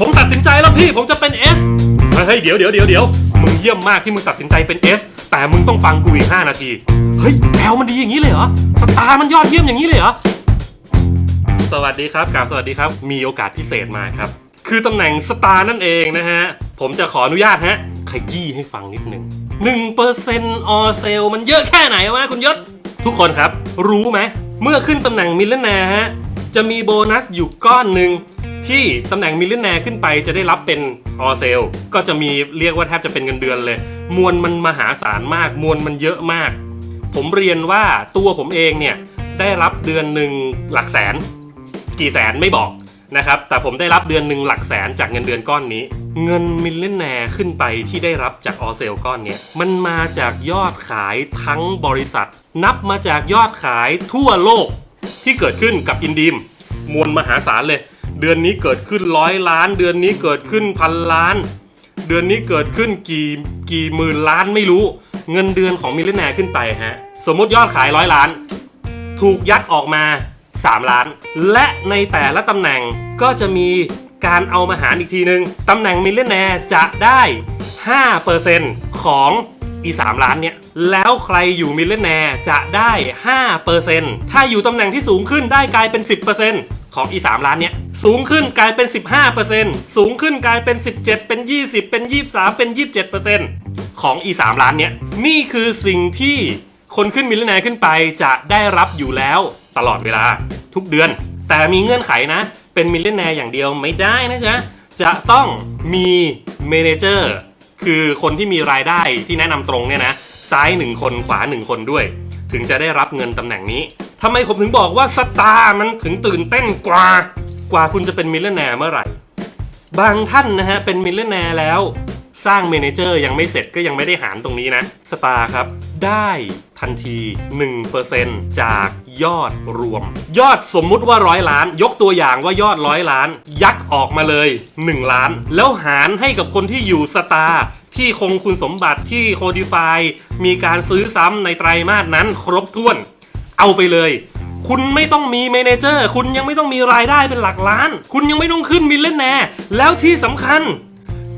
ผมตัดสินใจแล้วพี่ผมจะเป็น S เฮ้ยเดี๋ยวเดี๋ยวเดี๋ยวเดี๋ยวมึงเยี่ยมมากที่มึงตัดสินใจเป็น S แต่มึงต้องฟังกูอีก 5 นาที เฮ้ยแอลมันดีอย่างนี้เลยเหรอ สตาร์มันยอดเยี่ยมอย่างนี้เลยเหรอ สวัสดีครับกราบสวัสดีครับ มีโอกาสพิเศษมาครับ คือตำแหน่งสตาร์นั่นเองนะฮะ ผมจะขออนุญาตฮะ ขยี้ให้ฟังนิดหนึ่ง1%ออเซลมันเยอะแค่ไหนวะคุณยศ ทุกคนครับ รู้ไหม เมื่อขึ้นตำแหน่งมิลเลนแนร์ฮะ จะมีโบนัสอยู่ก้อนหนึ่ง ที่ตำแหน่งมิลเลนแนร์ขึ้นไปจะได้รับเป็นออเซลก็จะมีเรียกว่าแทบจะเป็นเงินเดือนเลย มวลมันมหาศาลมาก มวลมันเยอะมาก ผมเรียนว่าตัวผมเองเนี่ยได้รับเดือนหนึ่งหลักแสน กี่แสนไม่บอกนะครับ แต่ผมได้รับเดือนหนึ่งหลักแสนจากเงินเดือนก้อนนี้ เงินมิลเลนแนร์ขึ้นไปที่ได้รับจากออเซลก้อนเนี้ยมันมาจากยอดขายทั้งบริษัท นับมาจากยอดขายทั่วโลกที่เกิดขึ้นกับอินดีมมวลมหาศาลเลย เดือนนี้เกิดขึ้นร้อยล้าน เดือนนี้เกิดขึ้นพันล้าน เดือนนี้เกิดขึ้นกี่กี่หมื่นล้านไม่รู้ เงินเดือนของมิลเลนแนร์ขึ้นไปฮะ สมมติยอดขายร้อยล้าน ถูกยัดออกมา 3 ล้าน และในแต่ละตำแหน่งก็จะมีการเอามาหารอีกทีนึง ตำแหน่งมิลเลนแนร์จะได้ 5%ของอี3ล้านเนี่ย แล้วใครอยู่มิลเลนแนร์จะได้ 5%ถ้าอยู่ตำแหน่งที่สูงขึ้นได้กลายเป็น 10% ของอี3ล้านเนี่ยสูงขึ้นกลายเป็น 15%สูงขึ้นกลายเป็น 17 เป็น 20 เป็น 23 เป็น 27%ของอี3ล้านเนี่ยนี่คือสิ่งที่คนขึ้นมิลเลนแนร์ขึ้นไปจะได้รับอยู่แล้วตลอดเวลาทุกเดือน แต่มีเงื่อนไขนะ เป็นมิลเลนแนร์อย่างเดียวไม่ได้นะจ๊ะจะต้องมีเมนเจอร์คือคนที่มีรายได้ที่แนะนำตรงเนี่ยนะซ้ายหนึ่งคนขวาหนึ่งคนด้วย ถึงจะได้รับเงินตำแหน่งนี้ทำไมผมถึงบอกว่าสตาร์มันถึงตื่นเต้นกว่ากว่าคุณจะเป็นมิลเลนแนร์เมื่อไหร่ บางท่านนะฮะเป็นมิลเลนแนร์แล้วสร้างเมนเจอร์ยังไม่เสร็จก็ยังไม่ได้หารตรงนี้นะ สตาร์ครับ ได้ทันที 1%จากยอดรวม ยอดสมมุติว่าร้อยล้าน ยกตัวอย่างว่ายอดร้อยล้าน ยักออกมาเลย 1 ล้าน แล้วหารให้กับคนที่อยู่สตาร์ ที่คงคุณสมบัติที่โคดิฟายมีการซื้อซ้ำในไตรมาสนั้นครบถ้วน เอาไปเลย คุณไม่ต้องมีเมเนเจอร์ คุณยังไม่ต้องมีรายได้เป็นหลักล้าน คุณยังไม่ต้องขึ้นมิลเลนแนร์แล้วที่สำคัญ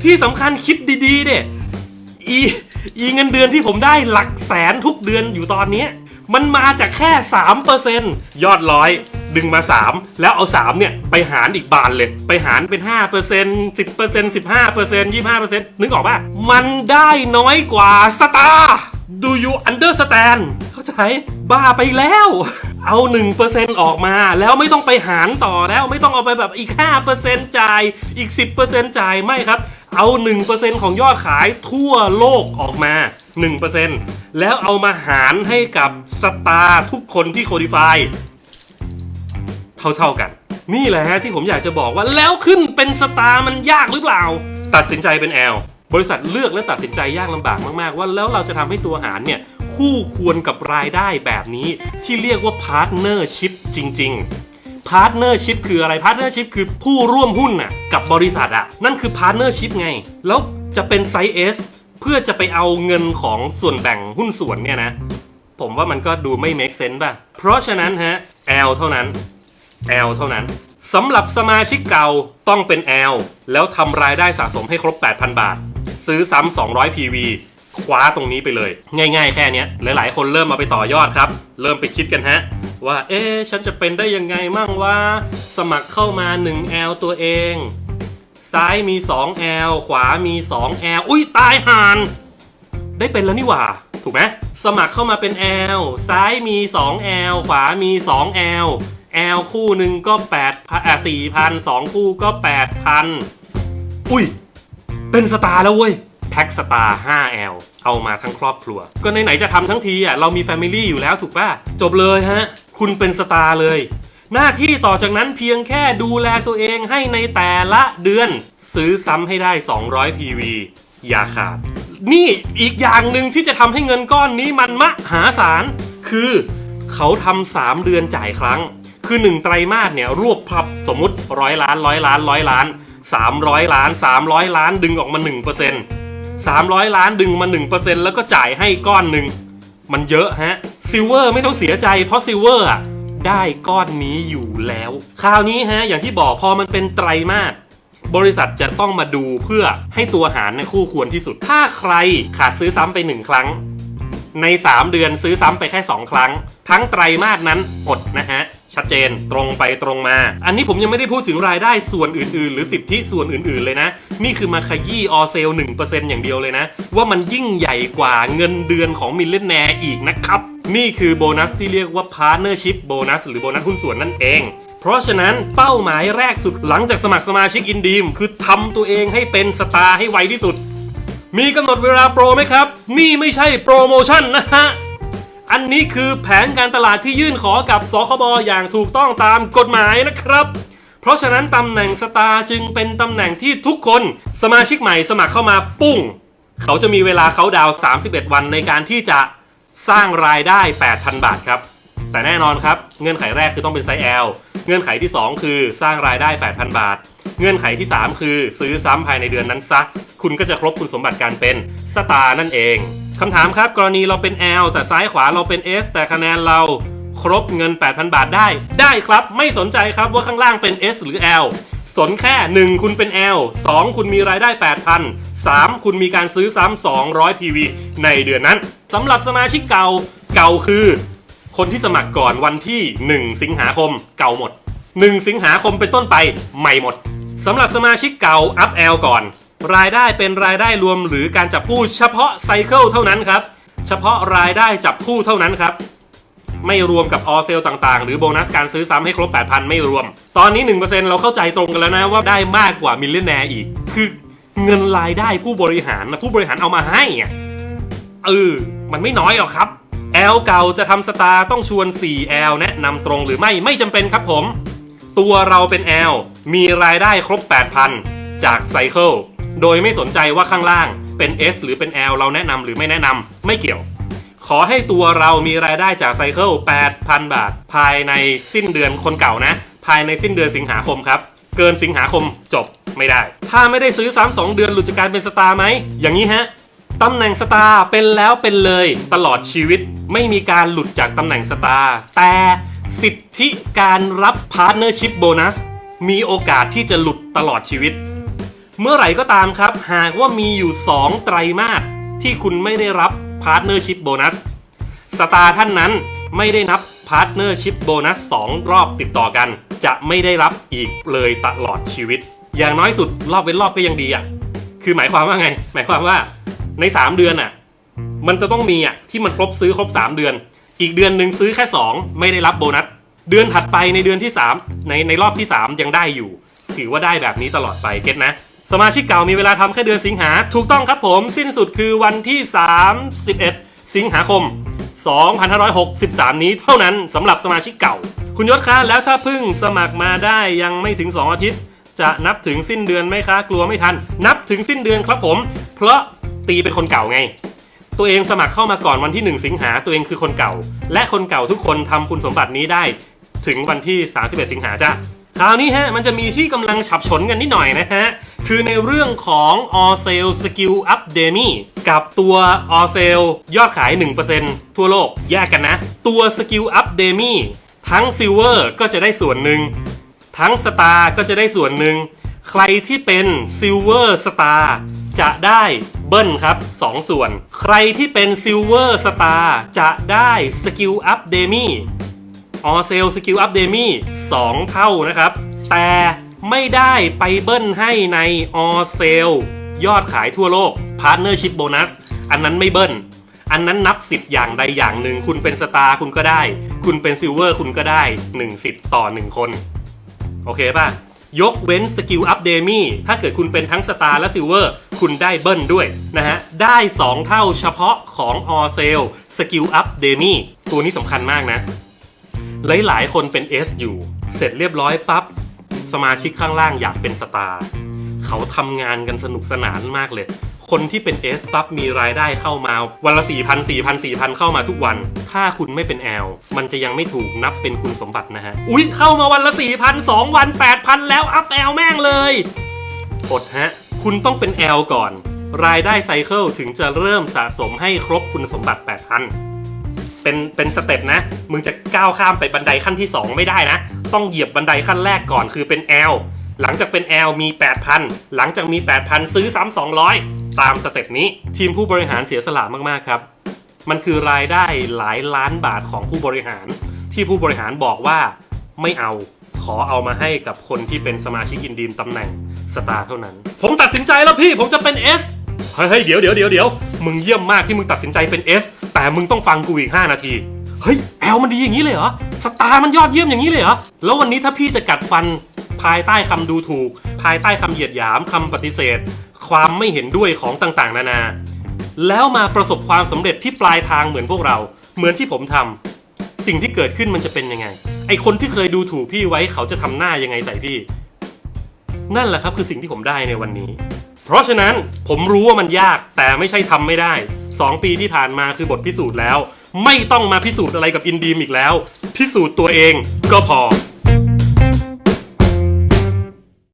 ที่สำคัญคิดดีๆเนี่ยอีอีเงินเดือนที่ผมได้หลักแสนทุกเดือนอยู่ตอนนี้ มันมาจากแค่ 3%ยอดร้อย ดึงมา 3 แล้วเอา 3 เนี่ย ไปหารอีกบานเลย ไปหารเป็น 5% 10% 15% 25%นึกออกป่ะ มันได้น้อยกว่าสตาร์ Do you understand เข้าใจ บ้าไปแล้ว เอา 1%ออกมา แล้วไม่ต้องไปหารต่อแล้วไม่ต้องเอาไปแบบอีก 5%จ่าย อีก 10%จ่ายไม่ครับ เอา 1%ของยอดขายทั่วโลกออกมา 1%แล้วเอามาหารให้กับสตาร์ทุกคนที่โคดิฟาย เท่าๆกัน นี่แหละฮะที่ผมอยากจะบอกว่าแล้วขึ้นเป็นสตาร์มันยากหรือเปล่า ตัดสินใจเป็นแอลบริษัทเลือกและตัดสินใจยากลำบากมากๆ ว่าแล้วเราจะทำให้ตัวหารเนี่ยคู่ควรกับรายได้แบบนี้ที่เรียกว่าพาร์ทเนอร์ชิพจริง ๆ พาร์ทเนอร์ชิพคืออะไรพาร์ทเนอร์ชิพคือผู้ร่วมหุ้นน่ะกับบริษัทอะนั่นคือพาร์ทเนอร์ชิพไง แล้วจะเป็นไซส์ S เพื่อจะไปเอาเงินของส่วนแบ่งหุ้นส่วนเนี่ยนะ ผมว่ามันก็ดูไม่ make sense ป่ะ เพราะฉะนั้นฮะ L เท่านั้น L เท่านั้นสำหรับสมาชิกเก่าต้องเป็น L แล้วทำรายได้สะสมให้ครบ 8,000 บาท ซื้อซ้ำ200 PV คว้าตรงนี้ไปเลย ง่ายๆ แค่นี้หลายๆ คนเริ่มมาไปต่อยอดครับ เริ่มไปคิดกันฮะ ว่า เอ๊ะ ฉันจะเป็นได้ยังไงมั่งว่า สมัครเข้ามา 1L ตัวเอง ซ้ายมี 2L ขวามี 2L อุ้ยตายห่าน ได้เป็นแล้วนี่หว่า ถูกไหมสมัครเข้ามาเป็น L ซ้ายมี 2L ขวามี 2L L คู่หนึ่งก็8พันอะ4,000 2คู่ก็8,000อุ้ย เป็นสตาร์แล้วเว้ยแพ็กสตาร์ 5L เอามาทั้งครอบครัว ก็ไหนๆจะทำทั้งทีอะเรามีแฟมิลี่อยู่แล้วถูกป่ะ จบเลยฮะ คุณเป็นสตาร์เลย หน้าที่ต่อจากนั้นเพียงแค่ดูแลตัวเองให้ในแต่ละเดือน ซื้อซ้ำให้ได้ 200 PV อย่าขาด นี่อีกอย่างหนึ่งที่จะทำให้เงินก้อนนี้มันมหาศาล คือเขาทำสามเดือนจ่ายครั้ง คือหนึ่งไตรมาสเนี่ยรวบพับสมมติร้อยล้านร้อยล้านร้อยล้านสามร้อยล้านสามร้อยล้านดึงออกมาหนึ่งเปอร์เซ็นต์สามร้อยล้านดึงมาหนึ่งเปอร์เซ็นต์แล้วก็จ่ายให้ก้อนหนึ่งมันเยอะฮะซิลเวอร์ไม่ต้องเสียใจเพราะซิลเวอร์อะได้ก้อนนี้อยู่แล้ว คราวนี้ฮะอย่างที่บอกพอมันเป็นไตรมาสบริษัทจะต้องมาดูเพื่อให้ตัวหารในคู่ควรที่สุด ถ้าใครขาดซื้อซ้ำไป 1 ครั้ง ใน 3 เดือนซื้อซ้ำไปแค่ 2 ครั้ง ทั้งไตรมาสนั้นอดนะฮะ ชัดเจนตรงไปตรงมา อันนี้ผมยังไม่ได้พูดถึงรายได้ส่วนอื่น ๆ หรือสิทธิส่วนอื่น ๆ เลยนะ นี่คือมาขยี้ออเซล1%อย่างเดียวเลยนะ ว่ามันยิ่งใหญ่กว่าเงินเดือนของมิลเลนแนร์อีกนะครับ นี่คือโบนัสที่เรียกว่า Partnership โบนัสหรือโบนัสหุ้นส่วนนั่นเอง เพราะฉะนั้นเป้าหมายแรกสุดหลังจากสมัครสมาชิกอินดีมคือทำตัวเองให้เป็นสตาร์ให้ไวที่สุด มีกำหนดเวลาโปรไหมครับ นี่ไม่ใช่โปรโมชั่นนะฮะ อันนี้คือแผนการตลาดที่ยื่นขอกับสคบอย่างถูกต้องตามกฎหมายนะครับ เพราะฉะนั้นตำแหน่งสตาร์จึงเป็นตำแหน่งที่ทุกคนสมาชิกใหม่สมัครเข้ามาปุ้ง เขาจะมีเวลาเขาดาว 31 วันในการที่จะสร้างรายได้ 8,000 บาทครับ แต่แน่นอนครับ เงื่อนไขแรกคือต้องเป็นไซส์ L เงื่อนไขที่ 2 คือสร้างรายได้ 8,000 บาท เงื่อนไขที่ 3 คือซื้อซ้ำภายในเดือนนั้นซะ คุณก็จะครบคุณสมบัติการเป็นสตาร์นั่นเอง คำถามครับกรณีเราเป็น L แต่ซ้ายขวาเราเป็น S แต่คะแนนเราครบเงิน 8,000 บาทได้ ได้ครับไม่สนใจครับว่าข้างล่างเป็น S หรือ L สนแค่ 1 คุณเป็น L 2 คุณมีรายได้ 8,000 3 คุณมีการซื้อซ้ำ200 PV ในเดือนนั้นสำหรับสมาชิกเก่าเก่าคือ คนที่สมัครก่อนวันที่ 1 สิงหาคมเก่าหมด 1 สิงหาคมเป็นต้นไปใหม่หมดสำหรับสมาชิกเก่า up L ก่อน รายได้เป็นรายได้รวมหรือการจับคู่เฉพาะไซเคิลเท่านั้นครับ เฉพาะรายได้จับคู่เท่านั้นครับ ไม่รวมกับออเซลต่างๆ หรือโบนัสการซื้อซ้ำให้ครบ 8,000 ไม่รวม ตอนนี้ 1%เราเข้าใจตรงกันแล้วนะว่าได้มากกว่ามิลเลนแนร์อีก คือเงินรายได้ผู้บริหารนะผู้บริหารเอามาให้อะเออมันไม่น้อยหรอกครับ L เก่าจะทำสตาร์ต้องชวน 4L แนะนำตรงหรือไม่ไม่จำเป็นครับผม ตัวเราเป็น L มีรายได้ครบ 8,000 จากไซเคิล โดยไม่สนใจว่าข้างล่างเป็น S หรือเป็น L เราแนะนำหรือไม่แนะนำไม่เกี่ยว ขอให้ตัวเรามีรายได้จากไซเคิล8,000 บาท ภายในสิ้นเดือนคนเก่านะ ภายในสิ้นเดือนสิงหาคมครับ เกินสิงหาคมจบไม่ได้ ถ้าไม่ได้ซื้อซ้ำสองเดือนหลุดจากการเป็นสตาร์ไหมอย่างนี้ฮะตำแหน่งสตาร์เป็นแล้วเป็นเลยตลอดชีวิตไม่มีการหลุดจากตำแหน่งสตาร์แต่สิทธิการรับพาร์เนอร์ชิพโบนัสมีโอกาสที่จะหลุดตลอดชีวิต เมื่อไหร่ก็ตามครับ หากว่ามีอยู่ 2 ไตรมาสที่คุณไม่ได้รับพาร์ n เนอร์ชิพโบนัสสตาร์ท่านนั้นไม่ได้นับพาร์ n เนอร์ชิพโบนัส2รอบติดต่อกัน จะไม่ได้รับอีกเลยตลอดชีวิต อย่างน้อยสุดรอบเว้นรอบก็ยังดีอะคือหมายความว่าไง หมายความว่าใน 3 เดือนอะมันจะต้องมีอะที่มันครบซื้อครบ 3 เดือน อีกเดือนหนึ่งซื้อแค่ 2 ไม่ได้รับโบนัสเดือนถัดไปในเดือนที่ 3 ในในรอบที่ 3 ยังได้อยู่ ถือว่าได้แบบนี้ตลอดไปเก็ตนะ สมาชิกเก่ามีเวลาทำแค่เดือนสิงหา ถูกต้องครับผมสิ้นสุดคือวันที่ 31 สิงหาคม 2563 นี้เท่านั้นสำหรับสมาชิกเก่า คุณยศคะแล้วถ้าเพิ่งสมัครมาได้ยังไม่ถึง 2 อาทิตย์ จะนับถึงสิ้นเดือนไหมคะ กลัวไม่ทัน นับถึงสิ้นเดือนครับผม เพราะตีเป็นคนเก่าไง ตัวเองสมัครเข้ามาก่อนวันที่ 1 สิงหาตัวเองคือคนเก่า และคนเก่าทุกคนทำคุณสมบัตินี้ได้ ถึงวันที่ 31 สิงหาจ้ะคราวนี้ฮะมันจะมีที่กำลังฉับฉนกันนิดหน่อยนะฮะ คือในเรื่องของ o r s a l e Skill Up Demi กับตัว o r s a l e ยอดขาย 1%ทั่วโลกแยกกันนะ ตัว Skill Up Demi ทั้ง Silver ก็จะได้ส่วนหนึ่ง ทั้ง Star ก็จะได้ส่วนหนึ่ง ใครที่เป็น Silver Star จะได้เบิ้ลครับ 2 ส่วน ใครที่เป็น Silver Star จะได้ Skill Up Demi ออเซลสกิลอัพเดมี่2เท่านะครับ แต่ ไม่ได้ไปเบิ้ลให้ในออเซลยอดขายทั่วโลกพาร์ n เนอร์ชิพโบนัสอันนั้นไม่เบิ้ลอันนั้นนับสิทธิ์อย่างใดอย่างหนึ่ง คุณเป็นสตาร์คุณก็ได้ คุณเป็นซิลเวอร์คุณก็ได้1สิทธิ์ต่อ 1 คน โอเคป่ะ ยกเว้นสกิลอัพเดมี่ถ้าเกิดคุณเป็นทั้งสตาร์และซิลเวอร์คุณได้เบิ้ลด้วยนะฮะ ได้ 2 เท่าเฉพาะของออเซลสกิลอัพเดมี่ตัวนี้สำคัญมากนะ หลายๆ คนเป็น S อยู่ เสร็จเรียบร้อยปั๊บ สมาชิกข้างล่างอยากเป็นสตาร์เขาทำงานกันสนุกสนานมากเลย คนที่เป็น S ปั๊บมีรายได้เข้ามาวันละ4 0 0 0 4,000 4,000 เข้ามาทุกวัน ถ้าคุณไม่เป็น L มันจะยังไม่ถูกนับเป็นคุณสมบัตินะฮะ อุ๊ย เข้ามาวันละ4,000 2วัน 8,000 แล้วอัพ L แม่งเลยอดฮะ คุณต้องเป็น L ก่อน รายได้ไซเคิลถึงจะเริ่มสะสมให้ครบคุณสมบัติ 8,000เป็นเป็นสเต็ปนะ มึงจะก้าวข้ามไปบันไดขั้นที่ 2 ไม่ได้นะ ต้องเหยียบบันไดขั้นแรกก่อนคือเป็น L หลังจากเป็น L มี 8,000 หลังจากมี 8,000 ซื้อซ้ำ200 ตามสเต็ปนี้ ทีมผู้บริหารเสียสละมากๆครับ มันคือรายได้หลายล้านบาทของผู้บริหาร ที่ผู้บริหารบอกว่าไม่เอาขอเอามาให้กับคนที่เป็นสมาชิกอินดีมตำแหน่งสตาร์เท่านั้น ผมตัดสินใจแล้วพี่ผมจะเป็น S เฮ้ยเดี๋ยวเดี๋ยวเดี๋ยวเดี๋ยวมึงเยี่ยมมากที่มึงตัดสินใจเป็น S แต่มึงต้องฟังกูอีก 5 นาที เฮ้ยแอลมันดีอย่างนี้เลยเหรอสตาร์มันยอดเยี่ยมอย่างนี้เลยเหรอแล้ววันนี้ถ้าพี่จะกัดฟันภายใต้คำดูถูก ภายใต้คำเหยียดหยามคำปฏิเสธ ความไม่เห็นด้วยของต่างๆ นานา แล้วมาประสบความสำเร็จที่ปลายทางเหมือนพวกเรา เหมือนที่ผมทำสิ่งที่เกิดขึ้นมันจะเป็นยังไง ไอคนที่เคยดูถูกพี่ไว้เขาจะทำหน้ายังไงใส่พี่ นั่นแหละครับคือสิ่งที่ผมได้ในวันนี้ เพราะฉะนั้นผมรู้ว่ามันยากแต่ไม่ใช่ทำไม่ได้ 2 ปีที่ผ่านมาคือบทพิสูจน์แล้ว ไม่ต้องมาพิสูจน์อะไรกับอินดีมอีกแล้ว พิสูจน์ตัวเองก็พอ